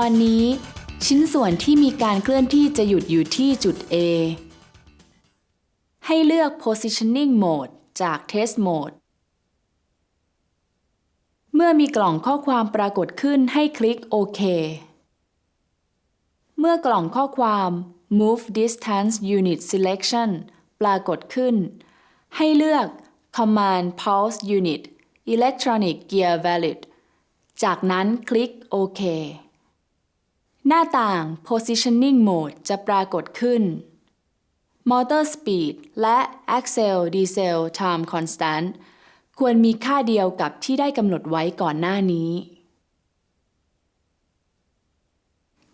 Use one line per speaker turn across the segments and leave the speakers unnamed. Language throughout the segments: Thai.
ตอนนี้ ชิ้นส่วนที่มีการเคลื่อนที่จะหยุดอยู่ที่จุด A ให้เลือก positioning mode จาก test mode เมื่อมีกล่องข้อความปรากฏขึ้นให้คลิกโอเค เมื่อกล่องข้อความ move distance unit selection ปรากฏขึ้น ให้เลือก command pulse unit electronic gear valid จากนั้นคลิกโอเค หน้าต่าง positioning mode จะปรากฏขึ้น motor speed และ axle diesel time constant ควรมีค่าเดียวกับที่ได้กำหนดไว้ก่อนหน้านี้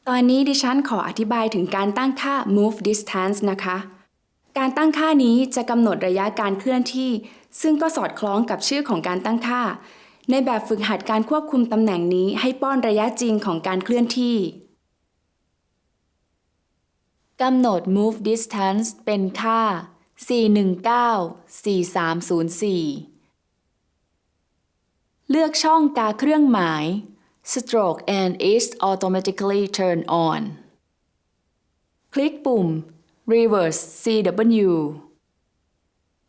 ตอนนี้ดิฉันขออธิบายถึงการตั้งค่า move distance นะคะ การตั้งค่านี้จะกำหนดระยะการเคลื่อนที่ ซึ่งก็สอดคล้องกับชื่อของการตั้งค่า ในแบบฝึกหัดการควบคุมตำแหน่งนี้ให้ป้อนระยะจริงของการเคลื่อนที่
กำหนด move distance เป็นค่า 419-4304 เลือกช่องกาเครื่องหมาย stroke and is automatically turn on คลิกปุ่ม reverse CW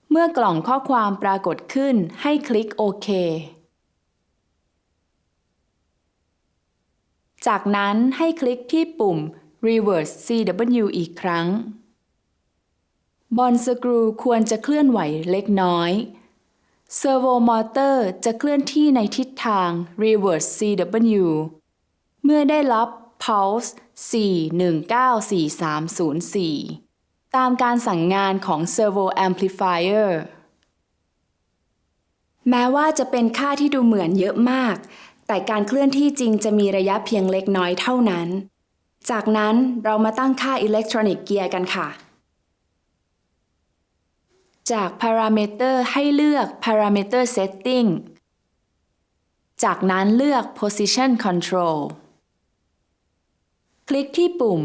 เมื่อกล่องข้อความปรากฏขึ้นให้คลิกโอเค จากนั้นให้คลิกที่ปุ่ม reverse CW อีกครั้ง บอลสกรูควรจะเคลื่อนไหวเล็กน้อยเซอร์โวมอเตอร์จะเคลื่อนที่ในทิศทาง reverse CW เมื่อได้รับ pulse 4194304 ตามการสั่งงานของ servo amplifier
แม้ว่าจะเป็นค่าที่ดูเหมือนเยอะมาก แต่การเคลื่อนที่จริงจะมีระยะเพียงเล็กน้อยเท่านั้น จากนั้นเรามาตั้งค่าอิเล็กทรอนิกเกียร์กันค่ะ
จากพารามิเตอร์ให้เลือกพารามิเตอร์เซตติ้งจากนั้นเลือก Position Control คลิกที่ปุ่ม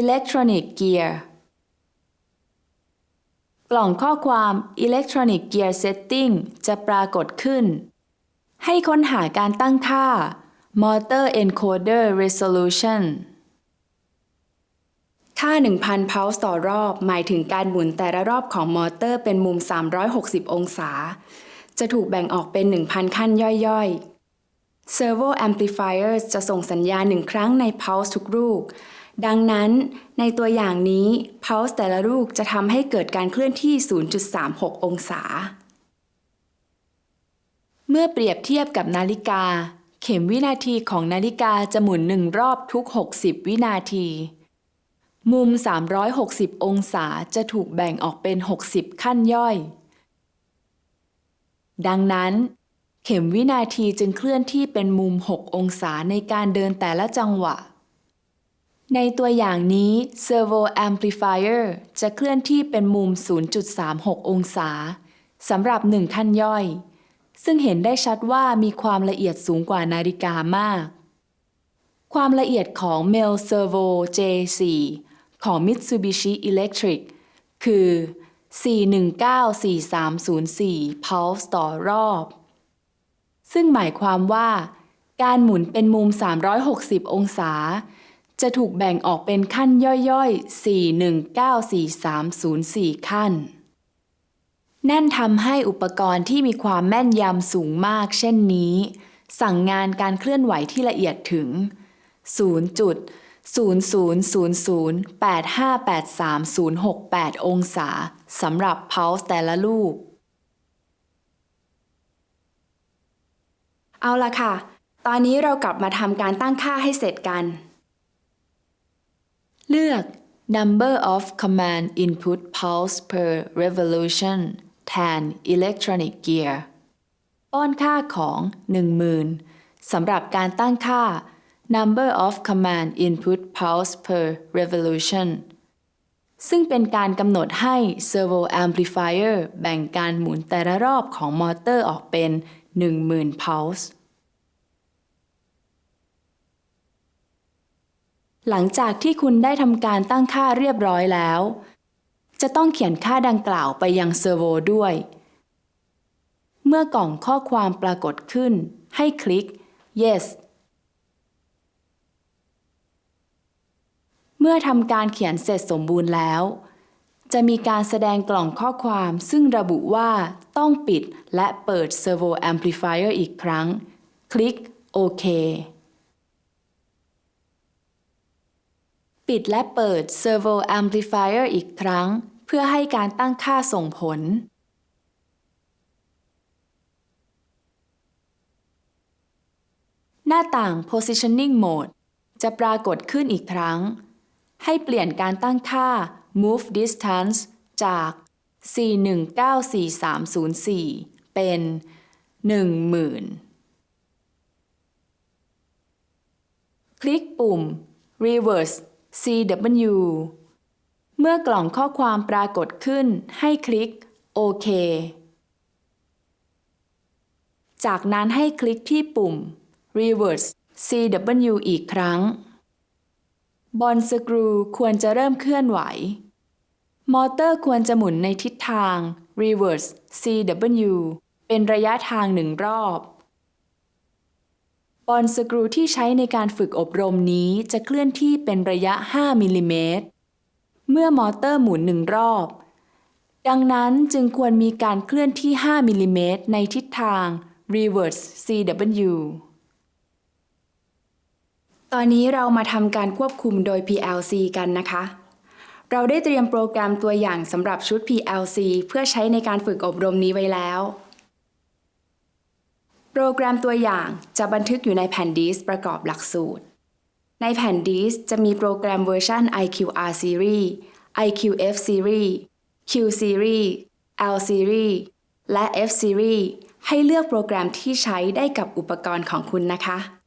Electronic Gear กล่องข้อความ Electronic Gear Setting จะปรากฏขึ้น ให้ค้นหาการตั้งค่า Motor Encoder Resolution
ค่า 1,000 pulse ต่อรอบ หมายถึงการหมุนแต่ละรอบของมอเตอร์เป็นมุม 360 องศา จะถูกแบ่งออกเป็น 1,000 ขั้นย่อยๆ Servo amplifiers จะส่งสัญญาณหนึ่งครั้งใน pulse ทุกลูก ดังนั้นในตัวอย่างนี้ pulse แต่ละลูกจะทำให้เกิดการเคลื่อนที่ 0.36 องศา
เมื่อเปรียบเทียบกับนาฬิกา เข็มวินาทีของนาฬิกาจะหมุนหนึ่งรอบทุก 60 วินาที มุม 360 องศาจะถูกแบ่งออกเป็น 60 ขั้นย่อย ดังนั้น เข็มวินาทีจึงเคลื่อนที่เป็นมุม 6 องศาในการเดินแต่ละจังหวะ ในตัวอย่างนี้ Servo Amplifier จะเคลื่อนที่เป็นมุม 0.36 องศาสำหรับ 1 ขั้นย่อย ซึ่งเห็นได้ชัดว่ามีความละเอียดสูงกว่านาฬิกามากความละเอียดของ Mel Servo J4 ของ Mitsubishi Electric คือ 4194304 pulse ต่อรอบ ซึ่งหมายความว่าการหมุนเป็นมุม 360 องศา จะถูกแบ่งออกเป็นขั้นย่อยๆ 4194304 ขั้น นั่นทำให้อุปกรณ์ที่มีความแม่นยำสูงมากเช่นนี้ สั่งงานการเคลื่อนไหวที่ละเอียดถึง 0. 0.0000858368องศาสำหรับ pulse แต่ละลูก
เอาละค่ะ ตอนนี้เรากลับมาทำการตั้งค่าให้เสร็จกัน
เลือก number of command input pulse per revolution แทน electronic gear ป้อนค่าของ 10,000สำหรับการตั้งค่า number of command input pulse per revolution ซึ่งเป็นการกำหนดให้ servo amplifier แบ่งการหมุนแต่ละรอบของมอเตอร์ออกเป็น 10,000 pulse หลังจากที่คุณได้ทำการตั้งค่าเรียบร้อยแล้ว จะต้องเขียนค่าดังกล่าวไปยังเซอร์โวด้วย เมื่อกล่องข้อความปรากฏขึ้น ให้คลิก yes มื่อทำการเขียนเสร็จสมบูรณ์แล้ว จะมีการแสดงกล่องข้อความซึ่งระบุว่าต้องปิดและเปิด Servo Amplifier อีกครั้ง คลิกโอเคปิดและเปิด Servo Amplifier อีกครั้ง เพื่อให้การตั้งค่าส่งผล หน้าต่าง Positioning Mode จะปรากฏขึ้นอีกครั้ง ให้เปลี่ยนการตั้งค่า Move Distance จาก 4194304 เป็น 10,000 คลิกปุ่ม Reverse CW เมื่อกล่องข้อความปรากฏขึ้นให้คลิกโอเค จากนั้นให้คลิกที่ปุ่ม Reverse CW อีกครั้ง บอลสกรูควรจะเริ่มเคลื่อนไหว มอเตอร์ควรจะหมุนในทิศทาง Reverse CW เป็นระยะทางหนึ่งรอบบอลสกรูที่ใช้ในการฝึกอบรมนี้จะเคลื่อนที่เป็นระยะ 5 มิลลิเมตร เมื่อมอเตอร์หมุนหนึ่งรอบ ดังนั้นจึงควรมีการเคลื่อนที่ 5 มิลลิเมตรในทิศทาง reverse CW
ตอนนี้เรามาทำการควบคุมโดย PLC กันนะคะ เราได้เตรียมโปรแกรมตัวอย่างสำหรับชุด PLC เพื่อใช้ในการฝึกอบรมนี้ไว้แล้ว โปรแกรมตัวอย่างจะบันทึกอยู่ในแผ่นดิสก์ประกอบหลักสูตร ในแผ่นดิสก์จะมีโปรแกรมเวอร์ชัน IQR Series IQF Series Q Series L Series และ F Series ให้เลือกโปรแกรมที่ใช้ได้กับอุปกรณ์ของคุณนะคะ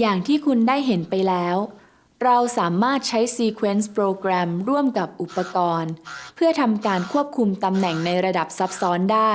อย่างที่คุณได้เห็นไปแล้ว เราสามารถใช้ Sequence โปรแกรมร่วมกับอุปกรณ์ เพื่อทำการควบคุมตำแหน่งในระดับซับซ้อนได้